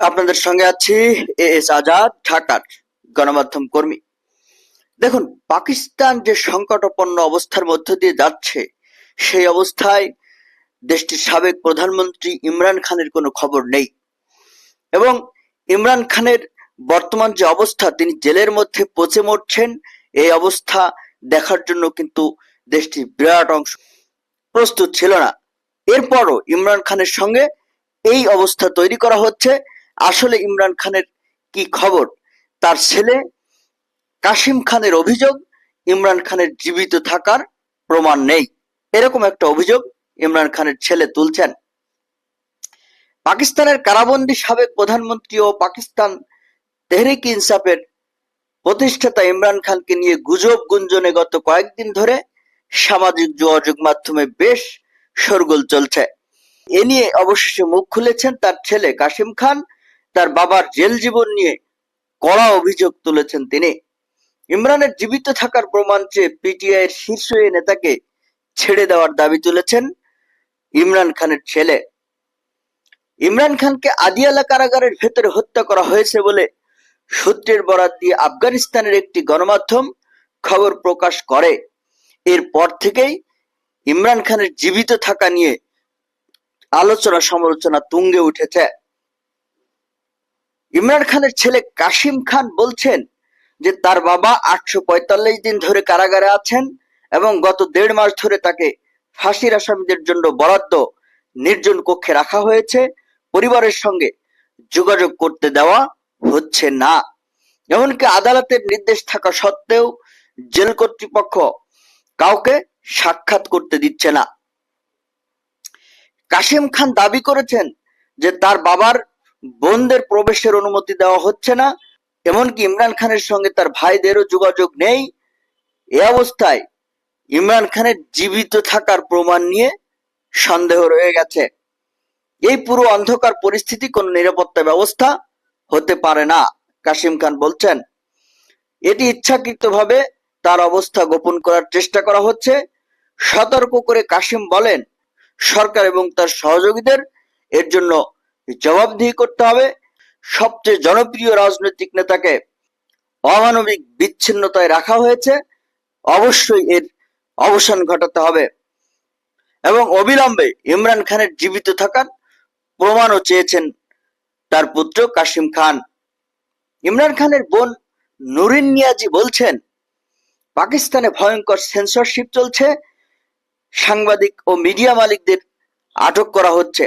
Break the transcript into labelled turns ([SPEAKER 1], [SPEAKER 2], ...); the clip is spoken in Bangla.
[SPEAKER 1] আপনাদের সঙ্গে আছি এ এস আজাদ, ঢাকার গণমাধ্যম কর্মী। দেখুন, পাকিস্তান যে সংকটাপন্ন অবস্থার মধ্য দিয়ে যাচ্ছে, সেই অবস্থায় দেশটির সাবেক প্রধানমন্ত্রী ইমরান খানের কোনো খবর নেই। এবং ইমরান খানের বর্তমান যে অবস্থা, তিনি জেলের মধ্যে পচে মরছেন, এই অবস্থা দেখার জন্য কিন্তু দেশটির বিরাট অংশ প্রস্তুত ছিল না। এরপরও ইমরান খানের সঙ্গে এই অবস্থা তৈরি করা হচ্ছে। আসলে ইমরান খানের কি খবর? তার ছেলে কাশিম খানের অভিযোগ, ইমরান খানের জীবিত থাকার প্রমাণ নেই। এরকম একটা অভিযোগ ইমরান খানের ছেলে তুলছেন। পাকিস্তানের কারাবন্দী সাবেক প্রধানমন্ত্রী ও পাকিস্তান তেহরিক ইনসাফের প্রতিষ্ঠাতা ইমরান খানকে নিয়ে গুজব গুঞ্জনে গত কয়েকদিন ধরে সামাজিক যোগাযোগ মাধ্যমে বেশ শোরগোল চলছে। এ নিয়ে অবশেষে মুখ খুলেছেন তার ছেলে কাশিম খান। তার বাবার জেল জীবন নিয়ে কড়া অভিযোগ তুলেছেন তিনি। ইমরানের জীবিত থাকার প্রমাণ চেয়ে পিটিআই এর শীর্ষ নেতাকে ছেড়ে দেওয়ার দাবি তুলেছেন ইমরান খানের ছেলে। ইমরান খানকে আদিয়ালা কারাগারের ভেতরে হত্যা করা হয়েছে বলে সূত্রের বরাত দিয়ে আফগানিস্তানের একটি গণমাধ্যম খবর প্রকাশ করে। এরপর থেকেই ইমরান খানের জীবিত থাকা নিয়ে আলোচনা সমালোচনা তুঙ্গে উঠেছে। ইমরান খানের ছেলে কাশিম খান বলছেন যে তার বাবা আটশো পঁয়তাল্লিশ দিন ধরে কারাগারে আছেন এবং গত দেড় মাস ধরে তাকে ফাঁসির আসামিদের জন্য বরাদ্দ নির্জন কক্ষে রাখা হয়েছে। পরিবারের সঙ্গে যোগাযোগ করতে দেওয়া হচ্ছে না। এমনকি আদালতের নির্দেশ থাকা সত্ত্বেও জেল কর্তৃপক্ষ কাউকে সাক্ষাৎ করতে দিচ্ছে না। কাশিম খান দাবি করেছেন যে তার বাবার বোনদের প্রবেশের অনুমতি দেওয়া হচ্ছে না, এমনকি ইমরান খানের সঙ্গে তার ভাইদেরও যোগাযোগ নেই। এ অবস্থায় ইমরান খানের জীবিত থাকার প্রমাণ নিয়ে সন্দেহ রয়ে গেছে। এই পুরো অন্ধকার পরিস্থিতি কোনো নিরাপত্তা ব্যবস্থা হতে পারে না কাশিম খান বলছেন। এটি ইচ্ছাকৃতভাবে তার অবস্থা গোপন করার চেষ্টা করা হচ্ছে। সতর্ক করে কাশিম বলেন, সরকার এবং তার সহযোগীদের এর জন্য জবাবদিহি করতে হবে। সবচেয়ে জনপ্রিয় রাজনৈতিক নেতাকে অমানবিক বিচ্ছিন্নতায় রাখা হয়েছে। অবশ্যই এর অবসান ঘটাতে হবে। এবং অবিলম্বে ইমরান খানের জীবিত থাকার প্রমাণও চেয়েছেন তার পুত্র কাশিম খান। ইমরান খানের বোন নুরিন নিয়াজি বলছেন, পাকিস্তানে ভয়ঙ্কর সেন্সরশিপ চলছে। সাংবাদিক ও মিডিয়া মালিকদের আটক করা হচ্ছে।